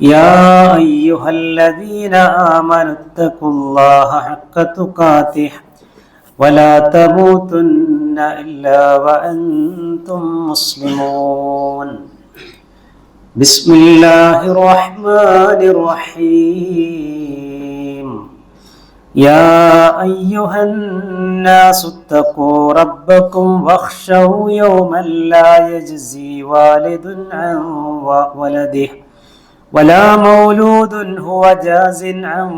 يا أيها الذين آمنوا اتقوا الله حق تقاته ولا تموتن إلا وأنتم مسلمون. بسم الله الرحمن الرحيم. يا أيها الناس اتقوا ربكم واخشوا يوما لا يجزي والد عن ولده ولا مولود هو جاز عن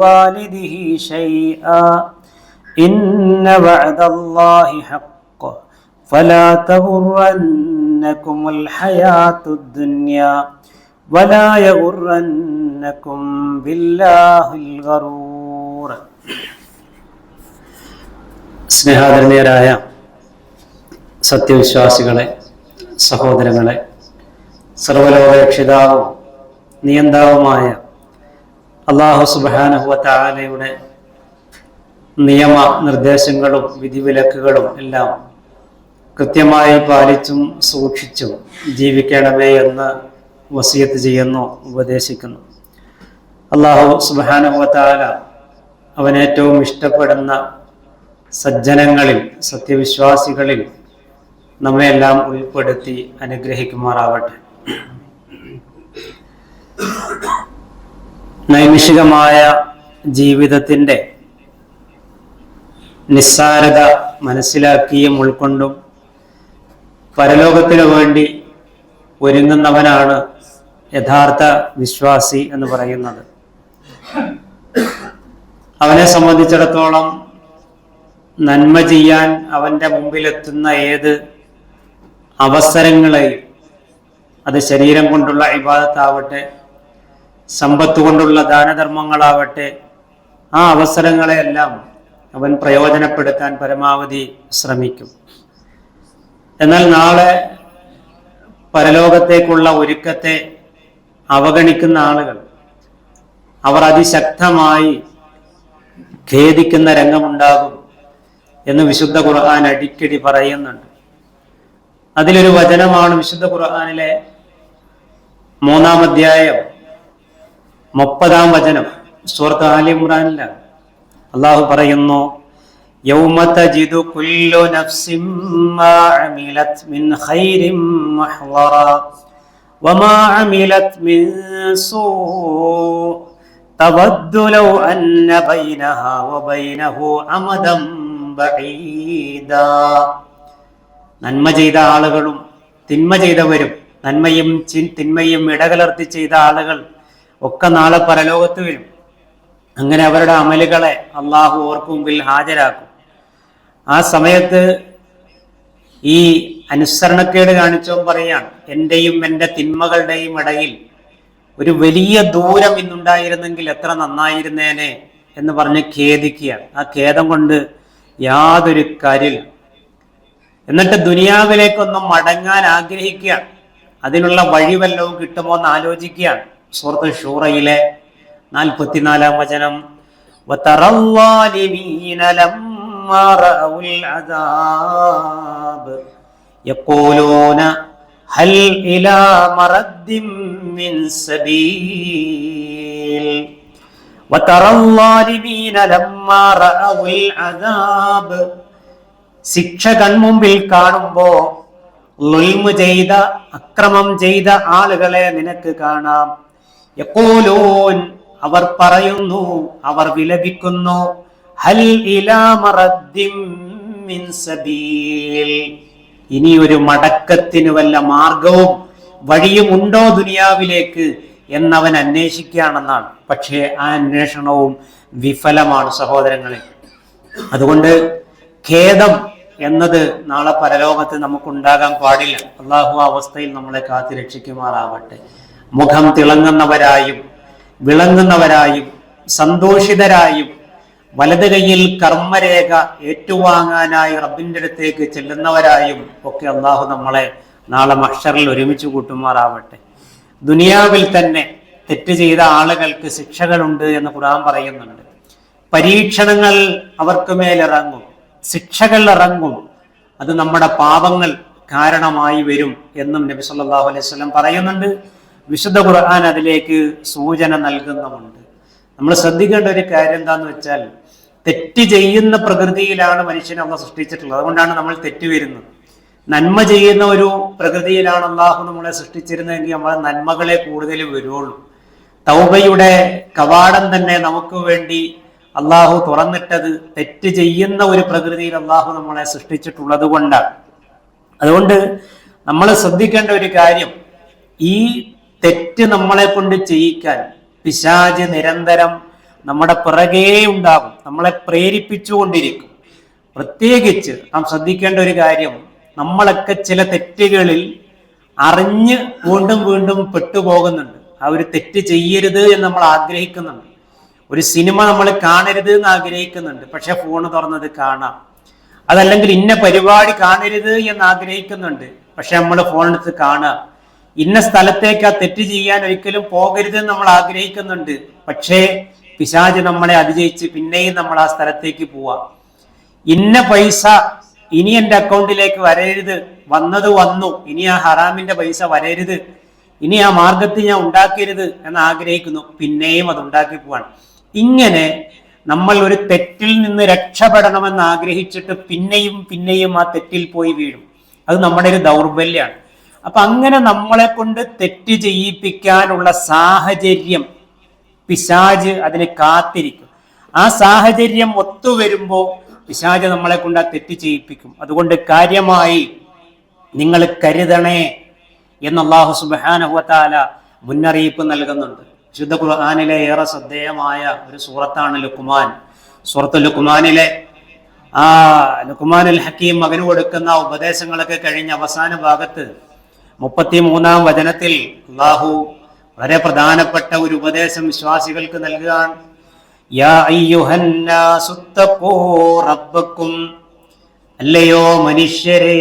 والده شيئا إن وعد الله حق فلا تغرنكم الحياة الدنيا ولا يغرنكم بالله الغرور സ്നേഹാദരണീയരായ സത്യവിശ്വാസികളെ സഹോദരങ്ങളെ സർവലോകരക്ഷിതാവും നിയന്താവുമായ അള്ളാഹു സുബാനഹുവത്താലയുടെ നിയമ നിർദ്ദേശങ്ങളും വിധിവിലക്കുകളും എല്ലാം കൃത്യമായി പാലിച്ചും സൂക്ഷിച്ചും ജീവിക്കണമേ എന്ന് വസിയത്ത് ചെയ്യുന്നു ഉപദേശിക്കുന്നു. അള്ളാഹു അവൻ ഏറ്റവും ഇഷ്ടപ്പെടുന്ന സജ്ജനങ്ങളിൽ സത്യവിശ്വാസികളിൽ നമ്മയെല്ലാം ഉൾപ്പെടുത്തി അനുഗ്രഹിക്കുമാറാവട്ടെ. നൈമിഷികമായ ജീവിതത്തിന്റെ നിസ്സാരത മനസ്സിലാക്കിയും ഉൾക്കൊണ്ടും പരലോകത്തിനു വേണ്ടി ഒരുങ്ങുന്നവനാണ് യഥാർത്ഥ വിശ്വാസി എന്ന് പറയുന്നത്. അവനെ സംബന്ധിച്ചിടത്തോളം നന്മ ചെയ്യാൻ അവന്റെ മുമ്പിലെത്തുന്ന ഏത് അവസരങ്ങളെയും അത് ശരീരം കൊണ്ടുള്ള ഇബാദത്താവട്ടെ സമ്പത്ത് കൊണ്ടുള്ള ദാനധർമ്മങ്ങളാവട്ടെ ആ അവസരങ്ങളെയെല്ലാം അവൻ പ്രയോജനപ്പെടുത്താൻ പരമാവധി ശ്രമിക്കും. എന്നാൽ നാളെ പരലോകത്തേക്കുള്ള ഒരുക്കത്തെ അവഗണിക്കുന്ന ആളുകൾ അവർ അതിശക്തമായി ഖേദിക്കുന്ന രംഗമുണ്ടാകും എന്ന് വിശുദ്ധ ഖുർആൻ അടിക്കടി പറയുന്നുണ്ട്. അതിലൊരു വചനമാണ് വിശുദ്ധ ഖുർആനിലെ മൂന്നാം അധ്യായം മുപ്പതാം വചനം സുഹൃത്ത് ആലി ഇമ്രാനിലാണ് അള്ളാഹു പറയുന്നു يوم تجد كل نفس ما عملت من خير محضرا وما عملت من سوء تود لو أن بينها وبينه أمدا بعيدا നന്മ ചെയ്ത ആളുകളും തിന്മ ചെയ്തവരും നന്മയും തിന്മയും ഇടകലർത്തി ചെയ്ത ആളുകൾ ഒക്കെ നാളെ പരലോകത്ത് വരും. അങ്ങനെ അവരുടെ അമലുകളെ അള്ളാഹു ഓർക്ക് മുമ്പിൽ ഹാജരാക്കും. ആ സമയത്ത് ഈ അനുസരണക്കേട് കാണിച്ചോ പറയാണ് എന്റെയും എന്റെ തിന്മകളുടെയും ഇടയിൽ ഒരു വലിയ ദൂരം ഇന്നുണ്ടായിരുന്നെങ്കിൽ എത്ര നന്നായിരുന്നേനെ? എന്ന് പറഞ്ഞ് ഖേദിക്കുക ആ ഖേദം കൊണ്ട് യാതൊരു കാര്യമില്ല എന്നിട്ട് ദുനിയാവിലേക്കൊന്നും മടങ്ങാൻ ആഗ്രഹിക്കുക അതിനുള്ള വഴി വല്ലവും കിട്ടുമോ എന്ന് ആലോചിക്കുകയാണ്. സുഹൃത്ത് ഷൂറയിലെ നാൽപ്പത്തിനാലാം വചനം وترى الظالمين لما رأوا العذاب يقولون هل إلى مرد من سبيل وترى الظالمين لما رأوا العذاب ശിക്ഷ കൺമുമ്പിൽ കാണുമ്പോ ലുൽമ് ചെയ്ത അക്രമം ചെയ്ത ആളുകളെ നിനക്ക് കാണാം യഖൂലൂൻ അവർ പറയുന്നു അവർ വിലപിക്കുന്നു ഹൽ മിൻ സബീൽ. ഇനി ഒരു മടക്കത്തിന് വല്ല മാർഗവും വഴിയും ഉണ്ടോ ദുനിയാവിലേക്ക് എന്നവൻ അന്വേഷിക്കുകയാണെന്നാണ്. പക്ഷേ ആ അന്വേഷണവും വിഫലമാണ് സഹോദരങ്ങളെ. അതുകൊണ്ട് ഖേദം എന്നത് നാളെ പരലോകത്ത് നമുക്കുണ്ടാകാൻ പാടില്ല. അള്ളാഹു അവസ്ഥയിൽ നമ്മളെ കാത്തി രക്ഷിക്കുമാറാവട്ടെ മുഖം തിളങ്ങുന്നവരായും വിളങ്ങുന്നവരായും സന്തോഷിതരായും വലത് കൈയിൽ കർമ്മരേഖ ഏറ്റുവാങ്ങാനായി റബ്ബിന്റെ അടുത്തേക്ക് ചെല്ലുന്നവരായും ഒക്കെ അള്ളാഹു നമ്മളെ നാളെ മഷറിൽ ഒരുമിച്ച് കൂട്ടുമാറാവട്ടെ. ദുനിയാവിൽ തന്നെ തെറ്റ് ചെയ്ത ആളുകൾക്ക് ശിക്ഷകളുണ്ട് എന്ന് ഖുർആൻ പറയുന്നുണ്ട്. പരീക്ഷണങ്ങൾ അവർക്ക് മേലിറങ്ങും ശിക്ഷകൾ ഇറങ്ങും. അത് നമ്മുടെ പാപങ്ങൾ കാരണമായി വരും എന്നും നബി സല്ലല്ലാഹു അലൈഹി സ്വലം പറയുന്നുണ്ട്. വിശുദ്ധ ഖുർആൻ അതിലേക്ക് സൂചന നൽകുന്നുമുണ്ട്. നമ്മൾ ശ്രദ്ധിക്കേണ്ട ഒരു കാര്യം എന്താന്ന് വെച്ചാൽ തെറ്റ് ചെയ്യുന്ന പ്രകൃതിയിലാണ് മനുഷ്യനെ അള്ള സൃഷ്ടിച്ചിട്ടുള്ളത്. അതുകൊണ്ടാണ് നമ്മൾ തെറ്റ് വരുന്നത്. നന്മ ചെയ്യുന്ന ഒരു പ്രകൃതിയിലാണ് അള്ളാഹു നമ്മളെ സൃഷ്ടിച്ചിരുന്നതെങ്കിൽ നമ്മളെ നന്മകളെ കൂടുതൽ വരുള്ളൂ തൗബയുടെ കവാടം തന്നെ നമുക്ക് വേണ്ടി അള്ളാഹു തുറന്നിട്ടത് തെറ്റ് ചെയ്യുന്ന ഒരു പ്രകൃതിയിൽ അള്ളാഹു നമ്മളെ സൃഷ്ടിച്ചിട്ടുള്ളത് കൊണ്ടാണ്. അതുകൊണ്ട് നമ്മൾ ശ്രദ്ധിക്കേണ്ട ഒരു കാര്യം ഈ തെറ്റ് നമ്മളെ കൊണ്ട് ചെയ്യിക്കാൻ പിശാജ് നിരന്തരം നമ്മുടെ പിറകേ ഉണ്ടാകും. നമ്മളെ പ്രേരിപ്പിച്ചുകൊണ്ടിരിക്കും പ്രത്യേകിച്ച് നാം ശ്രദ്ധിക്കേണ്ട ഒരു കാര്യം നമ്മളൊക്കെ ചില തെറ്റുകളിൽ അറിഞ്ഞ് വീണ്ടും വീണ്ടും പെട്ടുപോകുന്നുണ്ട്. ആ ഒരു തെറ്റ് ചെയ്യരുത് എന്ന് നമ്മൾ ആഗ്രഹിക്കുന്നുണ്ട്. ഒരു സിനിമ നമ്മൾ കാണരുത് എന്ന് ആഗ്രഹിക്കുന്നുണ്ട്. പക്ഷെ ഫോൺ തുറന്നത് കാണാം. അതല്ലെങ്കിൽ ഇന്ന പരിപാടി കാണരുത് എന്ന് ആഗ്രഹിക്കുന്നുണ്ട്. പക്ഷെ നമ്മൾ ഫോണെടുത്ത് കാണുക ഇന്ന സ്ഥലത്തേക്ക് ആ തെറ്റ് ചെയ്യാൻ ഒരിക്കലും പോകരുത് എന്ന് നമ്മൾ ആഗ്രഹിക്കുന്നുണ്ട്. പക്ഷേ പിശാജ് നമ്മളെ അതിജയിച്ച് പിന്നെയും നമ്മൾ ആ സ്ഥലത്തേക്ക് പോവാം. ഇന്ന പൈസ ഇനി എന്റെ അക്കൗണ്ടിലേക്ക് വരരുത്. വന്നത് വന്നു. ഇനി ആ ഹറാമിന്റെ പൈസ വരരുത്. ഇനി ആ മാർഗത്തിൽ ഞാൻ ഉണ്ടാക്കരുത് എന്ന് ആഗ്രഹിക്കുന്നു. പിന്നെയും അത് ഉണ്ടാക്കി പോവാണ്. ഇങ്ങനെ നമ്മൾ ഒരു തെറ്റിൽ നിന്ന് രക്ഷപ്പെടണമെന്ന് ആഗ്രഹിച്ചിട്ട് പിന്നെയും പിന്നെയും ആ തെറ്റിൽ പോയി വീഴും. അത് നമ്മുടെ ഒരു ദൗർബല്യമാണ് അപ്പൊ അങ്ങനെ നമ്മളെ കൊണ്ട് തെറ്റ് ചെയ്യിപ്പിക്കാനുള്ള സാഹചര്യം പിശാജ് അതിനെ കാത്തിരിക്കും. ആ സാഹചര്യം ഒത്തുവരുമ്പോൾ പിശാജ് നമ്മളെ കൊണ്ട് ആ തെറ്റ് ചെയ്യിപ്പിക്കും. അതുകൊണ്ട് കാര്യമായി നിങ്ങൾ കരുതണേ എന്ന് അള്ളാഹു സുബാനഹുവത്താല മുന്നറിയിപ്പ് നൽകുന്നുണ്ട്. ശുദ്ധ ഖുർആാനിലെ ഏറെ ശ്രദ്ധേയമായ ഒരു സൂറത്താണ് ലുക്കുമാൻ സൂറത്ത് ലുക്കുമാനിലെ ആ ലുക്കുമാൻ അൽ ഹക്കീം മകന് കൊടുക്കുന്ന ഉപദേശങ്ങളൊക്കെ കഴിഞ്ഞ അവസാന ഭാഗത്ത് മുപ്പത്തി മൂന്നാം വചനത്തിൽ അള്ളാഹു വളരെ പ്രധാനപ്പെട്ട ഒരു ഉപദേശം വിശ്വാസികൾക്ക് നൽകുകയാണ്. അല്ലയോ മനുഷ്യരെ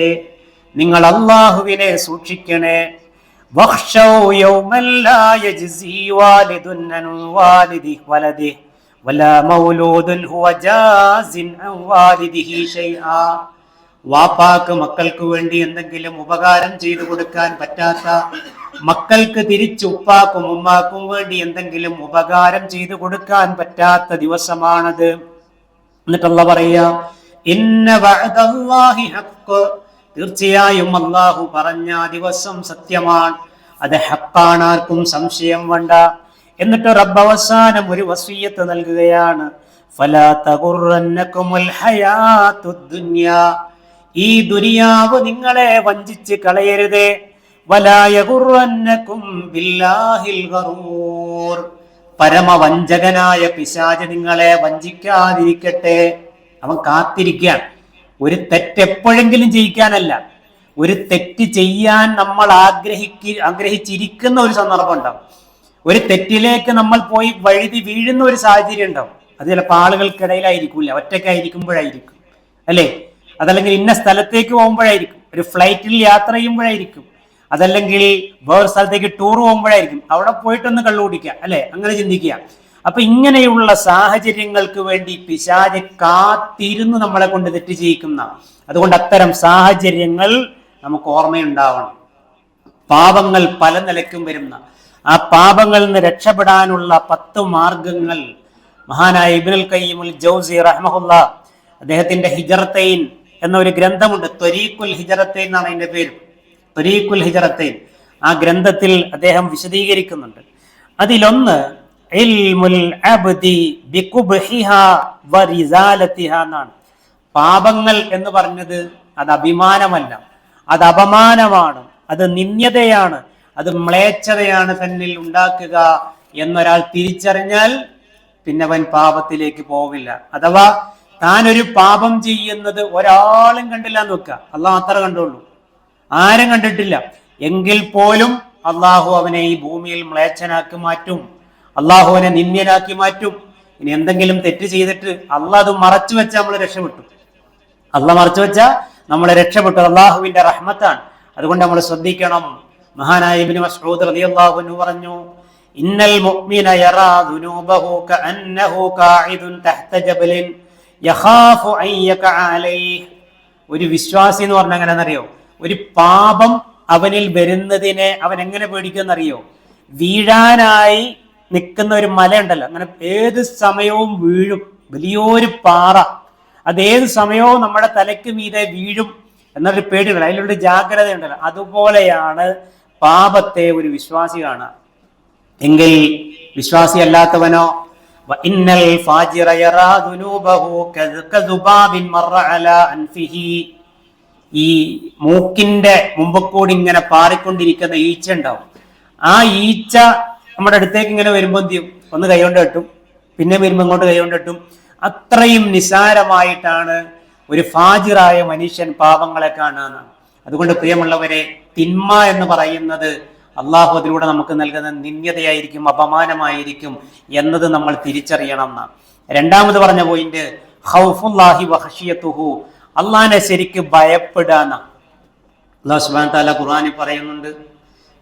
നിങ്ങൾ അള്ളാഹുവിനെ സൂക്ഷിക്കണേ. ഒരു വാപ്പാക്ക് മക്കൾക്ക് വേണ്ടി എന്തെങ്കിലും ഉപകാരം ചെയ്തു കൊടുക്കാൻ പറ്റാത്ത മക്കൾക്ക് തിരിച്ച് ഉപ്പാക്കും ഉമ്മാക്കും വേണ്ടി എന്തെങ്കിലും ഉപകാരം ചെയ്തു കൊടുക്കാൻ പറ്റാത്ത ദിവസമാണത്. എന്നിട്ടല്ല പറയാ തീർച്ചയായും അള്ളാഹു പറഞ്ഞ ദിവസം സത്യമാണ്. അത് ഹക്കാണ് ആർക്കും സംശയം വേണ്ട. എന്നിട്ട് റബ്ബ് അവസാനം ഒരു വസീയത്ത് നൽകുകയാണ് ഫലാ ദുനിയാ. ഈ ദുനിയാവ് നിങ്ങളെ വഞ്ചിച്ച് കളയരുതേ. വലായകുറന്നക്കും പരമവഞ്ചകനായ പിശാജ് നിങ്ങളെ വഞ്ചിക്കാതിരിക്കട്ടെ. അവൻ കാത്തിരിക്കുകയാണ്. ഒരു തെറ്റ് എപ്പോഴെങ്കിലും ജയിക്കാനല്ല. ഒരു തെറ്റ് ചെയ്യാൻ നമ്മൾ ആഗ്രഹിക്ക ആഗ്രഹിച്ചിരിക്കുന്ന ഒരു സന്ദർഭം ഉണ്ടാവും. ഒരു തെറ്റിലേക്ക് നമ്മൾ പോയി വഴുതി വീഴുന്ന ഒരു സാഹചര്യം ഉണ്ടാവും. അത് ചിലപ്പോൾ ആളുകൾക്കിടയിലായിരിക്കില്ല. ഒറ്റയ്ക്കായിരിക്കുമ്പോഴായിരിക്കും. അല്ലേ? അതല്ലെങ്കിൽ ഇന്ന സ്ഥലത്തേക്ക് പോകുമ്പോഴായിരിക്കും. ഒരു ഫ്ലൈറ്റിൽ യാത്ര ചെയ്യുമ്പോഴായിരിക്കും. അതല്ലെങ്കിൽ വേറെ സ്ഥലത്തേക്ക് ടൂർ പോകുമ്പോഴായിരിക്കും. അവിടെ പോയിട്ടൊന്ന് കള്ളു കുടിക്കുക അല്ലെ? അങ്ങനെ ചിന്തിക്കുക. അപ്പൊ ഇങ്ങനെയുള്ള സാഹചര്യങ്ങൾക്ക് വേണ്ടി പിശാജ് കാത്തിരുന്ന് നമ്മളെ കൊണ്ട് തെറ്റ് ചെയ്യിക്കുന്ന അതുകൊണ്ട് അത്തരം സാഹചര്യങ്ങൾ നമുക്ക് ഓർമ്മയുണ്ടാവണം. പാപങ്ങൾ പല നിലയ്ക്കും വരുന്ന ആ പാപങ്ങളിൽ നിന്ന് രക്ഷപ്പെടാനുള്ള പത്ത് മാർഗങ്ങൾ മഹാനായ ഇബിനുൽ കയ്യിമുൽ ജൗസി റഹ്മഹുല്ല അദ്ദേഹത്തിന്റെ ഹിജറത്തൈൻ എന്ന ഒരു ഗ്രന്ഥമുണ്ട്. ത്വരീഖുൽ ഹിജറത്തെ എന്നാണ് അതിന്റെ പേര്. ത്വരീഖുൽ ഹിജറത്തെ ആ ഗ്രന്ഥത്തിൽ അദ്ദേഹം വിശദീകരിക്കുന്നുണ്ട്. അതിലൊന്ന് എന്നാണ്. പാപങ്ങൾ എന്ന് പറഞ്ഞത് അത് അഭിമാനമല്ല. അത് അപമാനമാണ്. അത് നിന്ദ്യതയാണ്. അത് മ്ലേച്ഛതയാണ് തന്നിൽ ഉണ്ടാക്കുക എന്നൊരാൾ തിരിച്ചറിഞ്ഞാൽ പിന്നെ അവൻ പാപത്തിലേക്ക് പോവില്ല. അഥവാ താൻ ഒരു പാപം ചെയ്യുന്നത് ഒരാളും കണ്ടില്ല എന്ന് വെക്കുക. അള്ളാഹ് അത്ര കണ്ടുള്ളൂ. ആരും കണ്ടിട്ടില്ല. എങ്കിൽ പോലും അള്ളാഹു അവനെ ഈ ഭൂമിയിൽ മ്ലേച്ഛനാക്കി മാറ്റും. അള്ളാഹു അവനെ നിന്ദ്യനാക്കി മാറ്റും. ഇനി എന്തെങ്കിലും തെറ്റ് ചെയ്തിട്ട് അള്ളാഹ് അത് മറച്ചു വെച്ചാൽ നമ്മൾ രക്ഷപ്പെട്ടു. അള്ളാഹ് മറച്ചു വെച്ച നമ്മളെ രക്ഷപ്പെട്ടു. അള്ളാഹുവിന്റെ റഹ്മത്താണ്. അതുകൊണ്ട് നമ്മൾ ശ്രദ്ധിക്കണം. മഹാനായ ഇബ്നു മസ്ഊദ് റളിയല്ലാഹു അൻഹു പറഞ്ഞു ഇന്നൽ മുഅ്മിന യറാ ദുനൂബഹു കഅന്നഹു ഖാഇദുൻ തഹ്ത ജബലിൻ ഒരു വിശ്വാസി എന്ന് പറഞ്ഞാൽ എങ്ങനെയാണെന്നറിയോ? ഒരു പാപം അവനിൽ വരുന്നതിനെ അവൻ എങ്ങനെ പേടിക്കുമെന്നറിയോ? വീഴാനായി നിൽക്കുന്ന ഒരു മല ഉണ്ടല്ലോ. അങ്ങനെ ഏത് സമയവും വീഴും. വലിയൊരു പാറ. അതേത് സമയവും നമ്മുടെ തലയ്ക്ക് മീതെ വീഴും എന്നൊരു പേടികൾ അതിലൊരു ജാഗ്രത ഉണ്ടല്ലോ അതുപോലെയാണ് പാപത്തെ ഒരു വിശ്വാസി കാണുക. എങ്കിൽ വിശ്വാസി അല്ലാത്തവനോ ഇന്നൽ ഫാജിറ യറാ ദുനൂബഹു كذباب مر على أنفه ഈ മൂക്കിന്റെ മുമ്പ് കൂടി ഇങ്ങനെ പാറിക്കൊണ്ടിരിക്കുന്ന ഈച്ച ഉണ്ടാവും. ആ ഈച്ച നമ്മുടെ അടുത്തേക്ക് ഇങ്ങനെ വരുമ്പോൾ എന്ത് ചെയ്യും? ഒന്ന് കൈകൊണ്ട് കെട്ടും പിന്നെ വരുമ്പോൾ ഇങ്ങോട്ട് കൈകൊണ്ട് കെട്ടും അത്രയും നിസാരമായിട്ടാണ് ഒരു ഫാജിറായ മനുഷ്യൻ പാപങ്ങളെ കാണുക അതുകൊണ്ട് പ്രിയമുള്ളവരെ തിന്മ എന്ന് പറയുന്നത് അള്ളാഹു അതിലൂടെ നമുക്ക് നൽകുന്ന നിന്യതയായിരിക്കും അപമാനമായിരിക്കും എന്നത് നമ്മൾ തിരിച്ചറിയണം എന്ന് രണ്ടാമത് പറഞ്ഞ പോയിന്റ് ഹൗഫുല്ലാഹി അള്ളാഹിനെ ശരിക്ക് ഭയപ്പെടാന. അള്ളാഹു സുബാൻ താല ഖുർആാനിൽ പറയുന്നുണ്ട്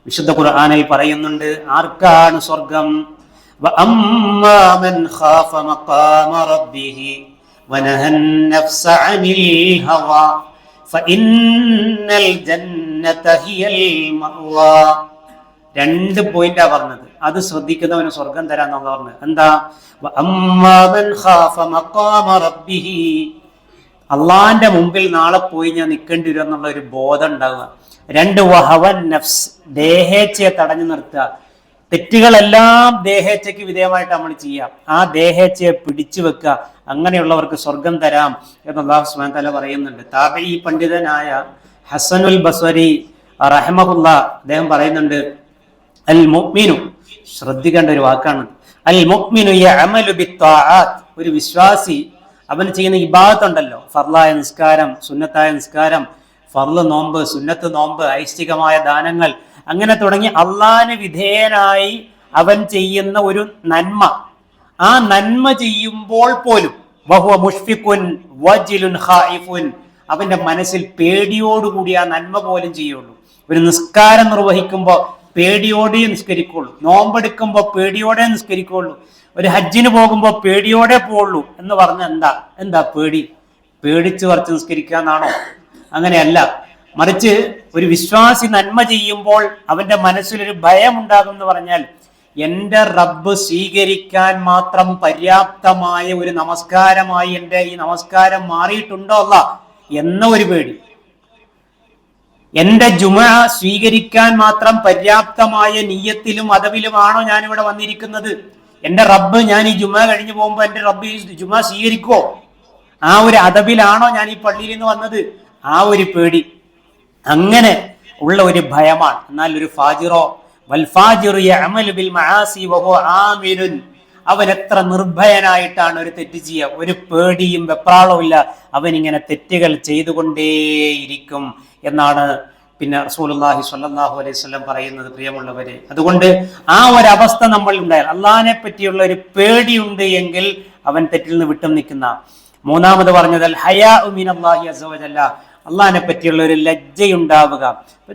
വിശുദ്ധ ഖുർആാനിൽ പറയുന്നുണ്ട് ആർക്കാണ് സ്വർഗം? ഫഇന്നൽ ജന്നത ഹിയൽ മഅ്വാ രണ്ട് പോയിന്റാ പറഞ്ഞത്. അത് ശ്രദ്ധിക്കുന്നവന് സ്വർഗം തരാന്ന് പറഞ്ഞത്. എന്താ? അള്ളാന്റെ മുമ്പിൽ നാളെ പോയി ഞാൻ നിൽക്കേണ്ടി വരും എന്നുള്ള ഒരു ബോധം ഉണ്ടാവുക. രണ്ട് വഹവൻ നഫ്സ്. ദേഹേച്ഛയെ തടഞ്ഞു നിർത്തുക. തെറ്റുകളെല്ലാം ദേഹേച്ഛയ്ക്ക് വിധേയമായിട്ട് നമ്മൾ ചെയ്യാം ആ ദേഹേച്ഛയെ പിടിച്ചു വെക്കുക. അങ്ങനെയുള്ളവർക്ക് സ്വർഗം തരാം എന്ന് അള്ളാഹു സുബാൻ തല പറയുന്നുണ്ട്. താപ ഈ പണ്ഡിതനായ ഹസനുൽ ബസ്വരി റഹമുല്ല അദ്ദേഹം പറയുന്നുണ്ട് അൽ മുഅ്മിനു ശ്രദ്ധിക്കേണ്ട ഒരു വാക്കാണ്. അൽ മുഅ്മിനു യഅമലു ഒരു വിശ്വാസി അവൻ ചെയ്യുന്ന ഇബാദത്ത് ഉണ്ടല്ലോ ഫർലായ നിസ്കാരം സുന്നത്തായ നിസ്കാരം ഫർൾ നോമ്പ് സുന്നത്ത് നോമ്പ് ഐശ്വികമായ ദാനങ്ങൾ അങ്ങനെ തുടങ്ങി അള്ളാന് വിധേയനായി അവൻ ചെയ്യുന്ന ഒരു നന്മ. ആ നന്മ ചെയ്യുമ്പോൾ പോലും വഹുവ മുഷ്ഫിഖുൻ വജിലുൻ ഖായിഫുൻ അവന്റെ മനസ്സിൽ പേടിയോടുകൂടി ആ നന്മ പോലും ചെയ്യുള്ളൂ. ഒരു നിസ്കാരം നിർവഹിക്കുമ്പോൾ പേടിയോടെ നിസ്കരിക്കുള്ളൂ. നോമ്പെടുക്കുമ്പോൾ പേടിയോടെ നിസ്കരിക്കുള്ളൂ. ഒരു ഹജ്ജിന് പോകുമ്പോൾ പേടിയോടെ പോവുള്ളൂ എന്ന് പറഞ്ഞ എന്താ? എന്താ പേടി? പേടിച്ച് വറച്ച് നിസ്കരിക്കുക എന്നാണോ? അങ്ങനെയല്ല. മറിച്ച് ഒരു വിശ്വാസി നന്മ ചെയ്യുമ്പോൾ അവന്റെ മനസ്സിലൊരു ഭയം ഉണ്ടാകും എന്ന് പറഞ്ഞാൽ എന്റെ റബ്ബ് സ്വീകരിക്കാൻ മാത്രം പര്യാപ്തമായ ഒരു നമസ്കാരമായി എന്റെ ഈ നമസ്കാരം മാറിയിട്ടുണ്ടോ അല്ല? എന്ന ഒരു പേടി. എന്റെ ജുമ സ്വീകരിക്കാൻ മാത്രം പര്യാപ്തമായ നീയത്തിലും അതവിലുമാണോ ഞാൻ ഇവിടെ വന്നിരിക്കുന്നത്? എന്റെ റബ്ബ് ഞാൻ ഈ ജുമ കഴിഞ്ഞു പോകുമ്പോൾ എന്റെ റബ്ബ് ഈ ജുമ സ്വീകരിക്കുവോ? ആ ഒരു അതവിലാണോ ഞാൻ ഈ പള്ളിയിൽ നിന്ന് വന്നത്? ആ ഒരു പേടി. അങ്ങനെ ഉള്ള ഒരു ഭയമാണ്. എന്നാൽ ഒരു ഫാജിറോ വൽ ഫാജിറു യഅമലു ബിൽ മആസി വഹു ആമിനുൻ. അവൻ എത്ര നിർഭയനായിട്ടാണ് ഒരു തെറ്റ് ചെയ്യുക. ഒരു പേടിയും വെപ്രാളവും ഇല്ല. അവൻ ഇങ്ങനെ തെറ്റുകൾ ചെയ്തുകൊണ്ടേയിരിക്കും എന്നാണ് പിന്നെ റസൂലുള്ളാഹി സ്വല്ലല്ലാഹു അലൈഹി വസല്ലം പറയുന്നത് പ്രിയമുള്ളവരെ. അതുകൊണ്ട് ആ ഒരു അവസ്ഥ നമ്മൾ ഉണ്ടായാൽ അള്ളാഹിനെ പറ്റിയുള്ള ഒരു പേടിയുണ്ട് എങ്കിൽ അവൻ തെറ്റിൽ നിന്ന് വിട്ടും നിൽക്കുന്ന. മൂന്നാമത് പറഞ്ഞത് ഹയാ അള്ളാഹിനെ പറ്റിയുള്ള ഒരു ലജ്ജയുണ്ടാവുക.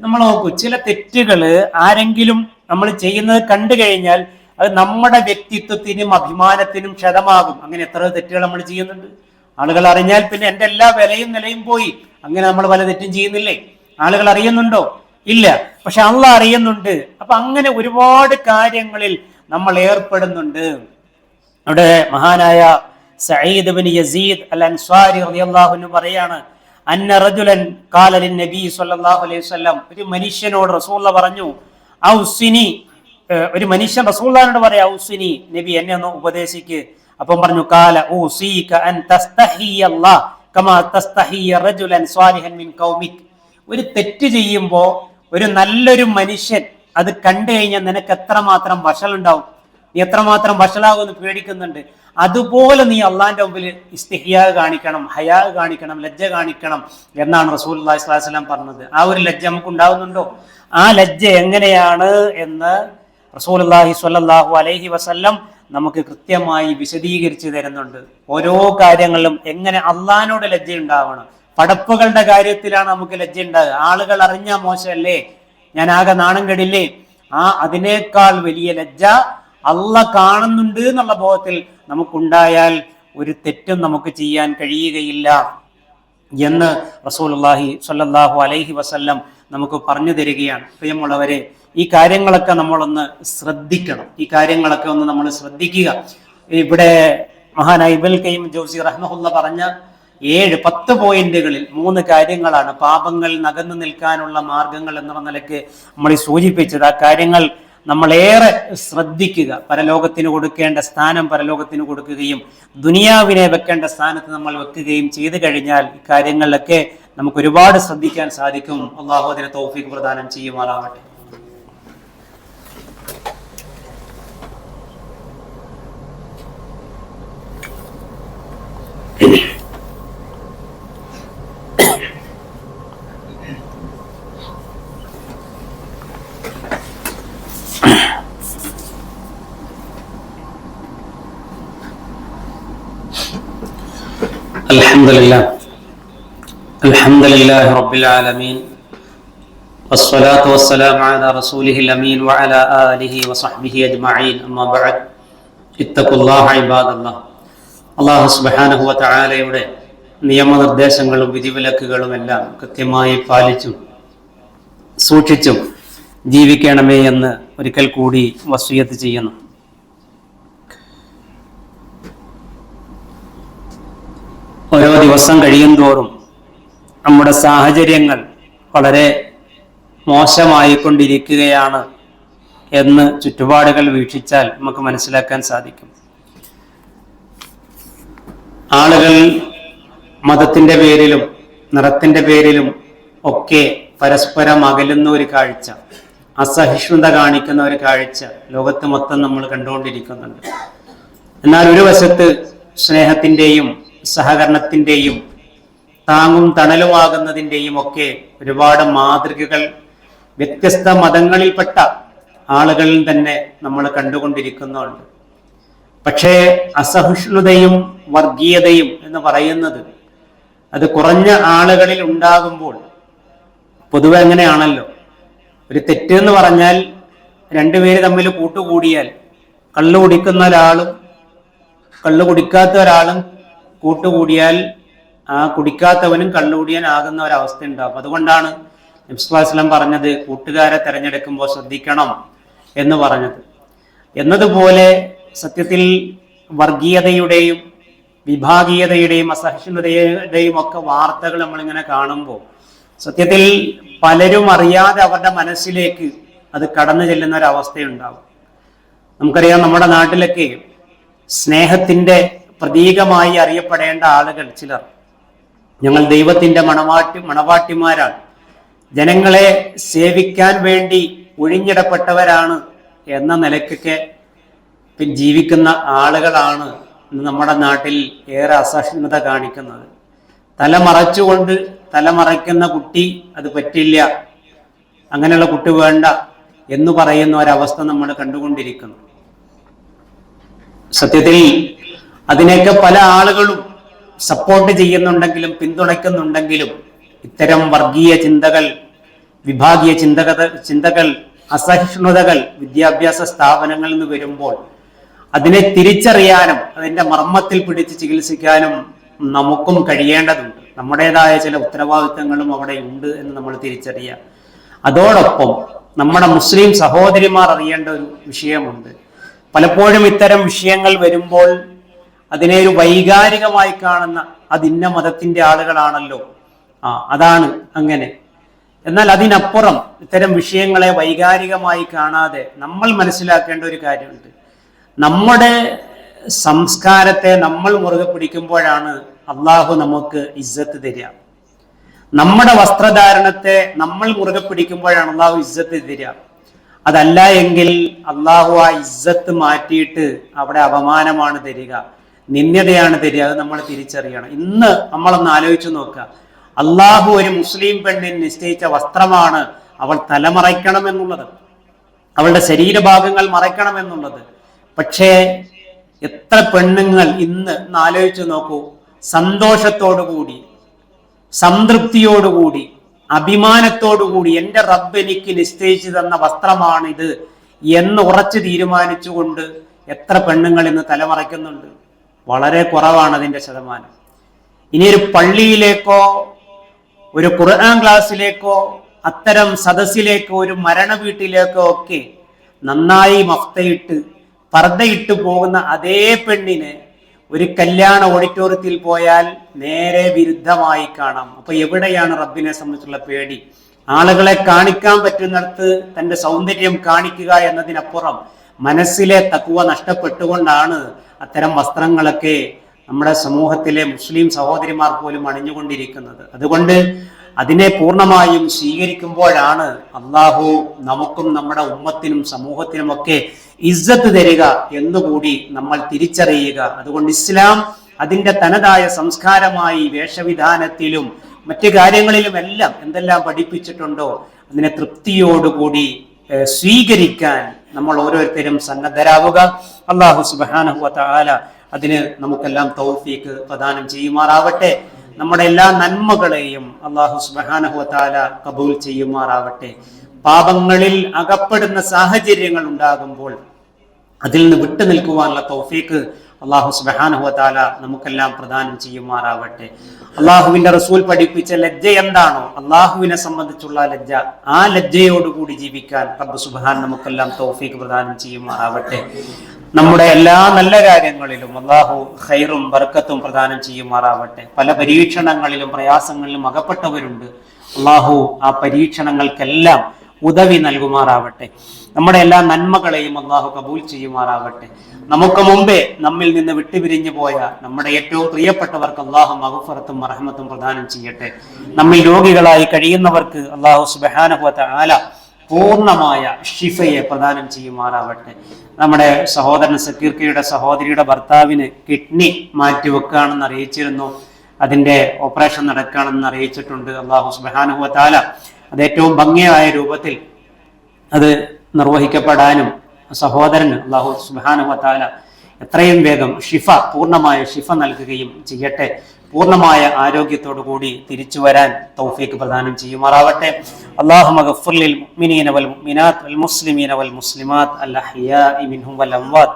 നമ്മൾ നോക്കൂ ചില തെറ്റുകൾ ആരെങ്കിലും നമ്മൾ ചെയ്യുന്നത് കണ്ടു കഴിഞ്ഞാൽ അത് നമ്മുടെ വ്യക്തിത്വത്തിനും അഭിമാനത്തിനും ക്ഷതമാകും. അങ്ങനെ എത്ര തെറ്റുകൾ നമ്മൾ ചെയ്യുന്നുണ്ട്. ആളുകൾ അറിഞ്ഞാൽ പിന്നെ എന്റെ എല്ലാ വിലയും നിലയും പോയി. അങ്ങനെ നമ്മൾ പല തെറ്റും ചെയ്യുന്നില്ലേ? ആളുകൾ അറിയുന്നുണ്ടോ? ഇല്ല. പക്ഷെ അള്ള അറിയുന്നുണ്ട്. അപ്പൊ അങ്ങനെ ഒരുപാട് കാര്യങ്ങളിൽ നമ്മൾ ഏർപ്പെടുന്നുണ്ട്. അവിടെ മഹാനായ Sayyid bin Yazid al Ansari അൻഹു പറയാണ് അന്ന റജുലൻ ഖാല ലിൻ നബി സ്വല്ലല്ലാഹു അലൈഹി വസല്ലം. ഒരു മനുഷ്യനോട് റസൂലുള്ള പറഞ്ഞു ഔസിനി ഒരു മനുഷ്യൻ റസൂള്ളാനോട് പറയാ ഊസിനി നബി എന്നെ ഒന്ന് ഉപദേശിക്ക്. അപ്പം പറഞ്ഞു കാല ഊസീക അൻ കമാ റജുലൻ സ്വാലിഹൻ മിൻ കൗമിക് ഒരു തെറ്റ് ചെയ്യുമ്പോൾ ഒരു നല്ലൊരു മനുഷ്യൻ അത് കണ്ടു കഴിഞ്ഞാൽ നിനക്ക് എത്രമാത്രം വഷളുണ്ടാവും? നീ എത്രമാത്രം വഷളാകുമെന്ന് പേടിക്കുന്നുണ്ട്. അതുപോലെ നീ അള്ളാന്റെ മുമ്പിൽ ഇസ്തിഹിയാ കാണിക്കണം ഹയാ കാണിക്കണം ലജ്ജ കാണിക്കണം എന്നാണ് റസൂൽ അള്ളാഹി സ്വലാസ്ലാം പറഞ്ഞത്. ആ ഒരു ലജ്ജ നമുക്ക് ഉണ്ടാവുന്നുണ്ടോ ആ ലജ്ജ എങ്ങനെയാണ് എന്ന് റസൂൽ അള്ളാഹി സ്വല്ലല്ലാഹു അലൈഹി വസല്ലം നമുക്ക് കൃത്യമായി വിശദീകരിച്ചു തരുന്നുണ്ട്. ഓരോ കാര്യങ്ങളിലും എങ്ങനെ അള്ളഹാനോട് ലജ്ജ ഉണ്ടാവണം പടപ്പുകളുടെ കാര്യത്തിലാണ് നമുക്ക് ലജ്ജ ഉണ്ടാകുക ആളുകൾ അറിഞ്ഞ മോശമല്ലേ? ഞാൻ ആകെ നാണം കെടില്ലേ? ആ അതിനേക്കാൾ വലിയ ലജ്ജ അള്ള കാണുന്നുണ്ട് എന്നുള്ള ബോധത്തിൽ നമുക്കുണ്ടായാൽ ഒരു തെറ്റും നമുക്ക് ചെയ്യാൻ കഴിയുകയില്ല എന്ന് റസൂൽ അള്ളാഹി സ്വല്ലല്ലാഹു അലൈഹി വസല്ലം നമുക്ക് പറഞ്ഞു തരികയാണ്. പ്രിയമുള്ളവരെ ഈ കാര്യങ്ങളൊക്കെ നമ്മളൊന്ന് ശ്രദ്ധിക്കണം. ഈ കാര്യങ്ങളൊക്കെ ഒന്ന് നമ്മൾ ശ്രദ്ധിക്കുക. ഇവിടെ മഹാനായ ഇബൽ കയ്യം ജോസി റഹ്മഹുല്ല പറഞ്ഞ ഏഴ് പത്ത് പോയിന്റുകളിൽ മൂന്ന് കാര്യങ്ങളാണ് പാപങ്ങൾ നകന്നു നിൽക്കാനുള്ള മാർഗങ്ങൾ എന്നുള്ള നിലയ്ക്ക് നമ്മൾ സൂചിപ്പിച്ചത്. ആ കാര്യങ്ങൾ നമ്മളേറെ ശ്രദ്ധിക്കുക. പരലോകത്തിന് കൊടുക്കേണ്ട സ്ഥാനം പരലോകത്തിന് കൊടുക്കുകയും ദുനിയാവിനെ വെക്കേണ്ട സ്ഥാനത്ത് നമ്മൾ വെക്കുകയും ചെയ്തു കഴിഞ്ഞാൽ ഇക്കാര്യങ്ങളിലൊക്കെ കാര്യങ്ങളിലൊക്കെ നമുക്ക് ഒരുപാട് ശ്രദ്ധിക്കാൻ സാധിക്കും. അള്ളാഹു അതിനെ തൗഫീഖ് പ്രദാനം ചെയ്യുമാറാവട്ടെ. الحمد لله الحمد لله رب العالمين والصلاة والسلام على رسوله الأمين وعلى آله وصحبه أجمعين أما بعد اتقوا الله عباد الله അള്ളാഹു സുബാനഹു വതആലയുടെ നിയമനിർദ്ദേശങ്ങളും വിധിവിലക്കുകളും എല്ലാം കൃത്യമായി പാലിച്ചും സൂക്ഷിച്ചും ജീവിക്കണമേ എന്ന് ഒരിക്കൽ കൂടി വസൂയത്ത് ചെയ്യുന്നു ദിവസം കഴിയും തോറും നമ്മുടെ സാഹചര്യങ്ങൾ വളരെ മോശമായിക്കൊണ്ടിരിക്കുകയാണ് എന്ന് ചുറ്റുപാടുകൾ വീക്ഷിച്ചാൽ നമുക്ക് മനസ്സിലാക്കാൻ സാധിക്കും. ആളുകൾ മതത്തിന്റെ പേരിലും നിറത്തിന്റെ പേരിലും ഒക്കെ പരസ്പരം അകലുന്ന ഒരു കാഴ്ച അസഹിഷ്ണുത കാണിക്കുന്ന ഒരു കാഴ്ച ലോകത്ത് മൊത്തം നമ്മൾ കണ്ടുകൊണ്ടിരിക്കുന്നുണ്ട്. എന്നാൽ ഒരു വശത്ത് സ്നേഹത്തിന്റെയും സഹകരണത്തിന്റെയും താങ്ങും തണലുമാകുന്നതിന്റെയും ഒക്കെ ഒരുപാട് മാതൃകകൾ വ്യത്യസ്ത മതങ്ങളിൽപ്പെട്ട ആളുകളിൽ തന്നെ നമ്മൾ കണ്ടുകൊണ്ടിരിക്കുന്നുണ്ട്. പക്ഷേ അസഹിഷ്ണുതയും വർഗീയതയും എന്ന് പറയുന്നത് അത് കുറഞ്ഞ ആളുകളിൽ ഉണ്ടാകുമ്പോൾ പൊതുവെ അങ്ങനെയാണല്ലോ. ഒരു തെറ്റ് എന്ന് പറഞ്ഞാൽ രണ്ടുപേര് തമ്മിൽ കൂട്ടുകൂടിയാൽ കള്ളു കുടിക്കുന്ന ഒരാളും കള്ളു കുടിക്കാത്ത ഒരാളും കൂട്ടുകൂടിയാൽ ആ കുടിക്കാത്തവനും കള്ളുകൂടിയാൻ ആകുന്ന ഒരവസ്ഥ ഉണ്ടാവും അതുകൊണ്ടാണ് നബ്സ്ലാസ്ലം പറഞ്ഞത് കൂട്ടുകാരെ തെരഞ്ഞെടുക്കുമ്പോൾ ശ്രദ്ധിക്കണം എന്ന് പറഞ്ഞത്. എന്നതുപോലെ സത്യത്തിൽ വർഗീയതയുടെയും വിഭാഗീയതയുടെയും അസഹിഷ്ണുതയുടെയും ഒക്കെ വാർത്തകൾ നമ്മളിങ്ങനെ കാണുമ്പോൾ സത്യത്തിൽ പലരും അറിയാതെ അവരുടെ മനസ്സിലേക്ക് അത് കടന്നു ചെല്ലുന്ന ഒരു അവസ്ഥയുണ്ടാവും നമുക്കറിയാം നമ്മുടെ നാട്ടിലൊക്കെ സ്നേഹത്തിന്റെ പ്രതീകമായി അറിയപ്പെടേണ്ട ആളുകൾ ചിലർ. ഞങ്ങൾ ദൈവത്തിന്റെ മണവാട്ടി മണവാട്ടിമാരാണ്. ജനങ്ങളെ സേവിക്കാൻ വേണ്ടി ഒഴിഞ്ഞിടപ്പെട്ടവരാണ് എന്ന നിലയ്ക്കൊക്കെ ജീവിക്കുന്ന ആളുകളാണ് നമ്മുടെ നാട്ടിൽ ഏറെ അസഹിഷ്ണുത കാണിക്കുന്നത്. തല മറച്ചുകൊണ്ട് തല മറയ്ക്കുന്ന കുട്ടി അത് പറ്റില്ല. അങ്ങനെയുള്ള കുട്ടി വേണ്ട എന്ന് പറയുന്ന ഒരവസ്ഥ നമ്മൾ കണ്ടുകൊണ്ടിരിക്കുന്നു. സത്യത്തിൽ അതിനെയൊക്കെ പല ആളുകളും സപ്പോർട്ട് ചെയ്യുന്നുണ്ടെങ്കിലും പിന്തുണയ്ക്കുന്നുണ്ടെങ്കിലും ഇത്തരം വർഗീയ ചിന്തകൾ വിഭാഗീയ ചിന്തക ചിന്തകൾ അസഹിഷ്ണുതകൾ വിദ്യാഭ്യാസ സ്ഥാപനങ്ങളിൽ നിന്ന് വരുമ്പോൾ അതിനെ തിരിച്ചറിയാനും അതിന്റെ മർമ്മത്തിൽ പിടിച്ച് ചികിത്സിക്കാനും നമുക്കും കഴിയേണ്ടതുണ്ട്. നമ്മുടേതായ ചില ഉത്തരവാദിത്തങ്ങളും അവിടെ ഉണ്ട് എന്ന് നമ്മൾ തിരിച്ചറിയാം അതോടൊപ്പം നമ്മുടെ മുസ്ലിം സഹോദരിമാർ അറിയേണ്ട ഒരു വിഷയമുണ്ട്. പലപ്പോഴും ഇത്തരം വിഷയങ്ങൾ വരുമ്പോൾ അതിനെ ഒരു വൈകാരികമായി കാണുന്ന അത് ഇന്ന മതത്തിന്റെ ആളുകളാണല്ലോ. ആ അതാണ് അങ്ങനെ. എന്നാൽ അതിനപ്പുറം ഇത്തരം വിഷയങ്ങളെ വൈകാരികമായി കാണാതെ നമ്മൾ മനസ്സിലാക്കേണ്ട ഒരു കാര്യമുണ്ട്. നമ്മുടെ സംസ്കാരത്തെ നമ്മൾ മുറുകെ പിടിക്കുമ്പോഴാണ് അള്ളാഹു നമുക്ക് ഇജ്ജത്ത് തരിക. നമ്മുടെ വസ്ത്രധാരണത്തെ നമ്മൾ മുറുകെ പിടിക്കുമ്പോഴാണ് അള്ളാഹു ഇജ്ജത്ത് തരിക. അതല്ല എങ്കിൽ അള്ളാഹു ആ ഇജ്ജത്ത് മാറ്റിയിട്ട് അവിടെ അപമാനമാണ് തരിക. നിന്യതയാണ് തരിക അത് നമ്മൾ തിരിച്ചറിയണം. ഇന്ന് നമ്മളൊന്ന് ആലോചിച്ചു നോക്കുക. അള്ളാഹു ഒരു മുസ്ലിം പെണ്ണിന് നിശ്ചയിച്ച വസ്ത്രമാണ് അവൾ തലമറയ്ക്കണം എന്നുള്ളത്. അവളുടെ ശരീരഭാഗങ്ങൾ മറയ്ക്കണം എന്നുള്ളത്. പക്ഷേ എത്ര പെണ്ണുങ്ങൾ ഇന്ന് ആലോചിച്ചു നോക്കൂ. സന്തോഷത്തോടുകൂടി സംതൃപ്തിയോടുകൂടി അഭിമാനത്തോടുകൂടി എന്റെ റബ്ബ് എനിക്ക് നിശ്ചയിച്ചു തന്ന വസ്ത്രമാണിത് എന്ന് ഉറച്ചു തീരുമാനിച്ചുകൊണ്ട് എത്ര പെണ്ണുങ്ങൾ ഇന്ന് തലമറയ്ക്കുന്നുണ്ട് വളരെ കുറവാണ് അതിന്റെ ശതമാനം. ഇനി ഒരു പള്ളിയിലേക്കോ ഒരു ഖുർആൻ ക്ലാസ്സിലേക്കോ അത്തരം സദസ്സിലേക്കോ ഒരു മരണ വീട്ടിലേക്കോ ഒക്കെ നന്നായി മഫ്തയിട്ട് പർദ്ദയിട്ട് പോകുന്ന അതേ പെണ്ണിനെ ഒരു കല്യാണ ഓഡിറ്റോറിയത്തിൽ പോയാൽ നേരെ വിരുദ്ധമായി കാണാം. അപ്പൊ എവിടെയാണ് റബ്ബിനെ സംബന്ധിച്ചുള്ള പേടി? ആളുകളെ കാണിക്കാൻ പറ്റുന്നിടത്ത് തന്റെ സൗന്ദര്യം കാണിക്കുക എന്നതിനപ്പുറം മനസ്സിലെ തക്കുവ നഷ്ടപ്പെട്ടുകൊണ്ടാണ് അത്തരം വസ്ത്രങ്ങളൊക്കെ നമ്മുടെ സമൂഹത്തിലെ മുസ്ലിം സഹോദരിമാർ പോലും അണിഞ്ഞുകൊണ്ടിരിക്കുന്നത്. അതുകൊണ്ട് അതിനെ പൂർണമായും സ്വീകരിക്കുമ്പോഴാണ് അള്ളാഹു നമുക്കും നമ്മുടെ ഉമ്മത്തിനും സമൂഹത്തിനുമൊക്കെ ഇസ്സത്ത് തരിക എന്നുകൂടി നമ്മൾ തിരിച്ചറിയുക. അതുകൊണ്ട് ഇസ്ലാം അതിന്റെ തനതായ സംസ്കാരമായി വേഷവിധാനത്തിലും മറ്റു കാര്യങ്ങളിലും എല്ലാം എന്തെല്ലാം പഠിപ്പിച്ചിട്ടുണ്ടോ അതിനെ തൃപ്തിയോടുകൂടി സ്വീകരിക്കാൻ നമ്മൾ ഓരോരുത്തരും സന്നദ്ധരാവുക. അള്ളാഹു സുബാനഹുവ അതിന് നമുക്കെല്ലാം തൗഫീക്ക് പ്രദാനം ചെയ്യുമാറാവട്ടെ. നമ്മുടെ എല്ലാ നന്മകളെയും അള്ളാഹു സുബാനഹുവ കബൂൽ ചെയ്യുമാറാവട്ടെ. പാപങ്ങളിൽ അകപ്പെടുന്ന സാഹചര്യങ്ങൾ ഉണ്ടാകുമ്പോൾ അതിൽ നിന്ന് വിട്ടു നിൽക്കുവാനുള്ള തൗഫീക്ക് അള്ളാഹു സുബാനഹുവ താല നമുക്കെല്ലാം പ്രദാനം ചെയ്യുമാറാവട്ടെ. അള്ളാഹുവിന്റെ റസൂൽ പഠിപ്പിച്ച ലജ്ജ എന്താണോ അള്ളാഹുവിനെ സംബന്ധിച്ചുള്ള ലജ്ജ ആ ലജ്ജയോടുകൂടി ജീവിക്കാൻ റബ്ബ് സുബാൻ നമുക്കെല്ലാം തോഫീക്ക് പ്രദാനം ചെയ്യുമാറാവട്ടെ. നമ്മുടെ എല്ലാ നല്ല കാര്യങ്ങളിലും അള്ളാഹു ഖൈറും ബർക്കത്തും പ്രദാനം ചെയ്യുമാറാവട്ടെ. പല പരീക്ഷണങ്ങളിലും പ്രയാസങ്ങളിലും അകപ്പെട്ടവരുണ്ട്. അള്ളാഹു ആ പരീക്ഷണങ്ങൾക്കെല്ലാം ഉദവി നൽകുമാറാവട്ടെ. നമ്മുടെ എല്ലാ നന്മകളെയും അള്ളാഹു കബൂൽ ചെയ്യുമാറാവട്ടെ. നമുക്ക് മുമ്പേ നമ്മിൽ നിന്ന് വിട്ടുപിരിഞ്ഞു പോയ നമ്മുടെ ഏറ്റവും പ്രിയപ്പെട്ടവർക്ക് അള്ളാഹു മഹഫറത്തും മറഹമത്തും പ്രദാനം ചെയ്യട്ടെ. നമ്മിൽ രോഗികളായി കഴിയുന്നവർക്ക് അള്ളാഹു സുബാനഹുവത്ത ആല പൂർണമായ ഷിഫയെ പ്രദാനം ചെയ്യുമാറാവട്ടെ. നമ്മുടെ സഹോദരൻ സക്കീർക്കയുടെ സഹോദരിയുടെ ഭർത്താവിന് കിഡ്നി മാറ്റിവെക്കുകയാണെന്ന് അറിയിച്ചിരുന്നു. അതിന്റെ ഓപ്പറേഷൻ നടക്കുകയാണെന്ന് അറിയിച്ചിട്ടുണ്ട് അള്ളാഹു സുബാനുഹുവ താല അത് ഏറ്റവും ഭംഗിയായ രൂപത്തിൽ അത് നിർവഹിക്കപ്പെടാനും സഹോദരന് അള്ളാഹു സുബാനുഹത്താല എത്രയും വേഗം ഷിഫ പൂർണമായ ഷിഫ നൽകുകയും ചെയ്യട്ടെ. പൂർണമായ ആരോഗ്യത്തോടു കൂടി തിരിച്ചു വരാൻ തൗഫീക്ക് പ്രദാനം ചെയ്യുമാറാവട്ടെ. അള്ളാഹു മഗഫുലിൽ മുഅ്മിനീന വൽ മുഅ്മിനാത്ത് വൽ മുസ്ലിമീന വൽ മുസ്ലിമാത്ത് അൽ അഹ്യാഇ മിൻഹും വൽ അംവാത്ത്.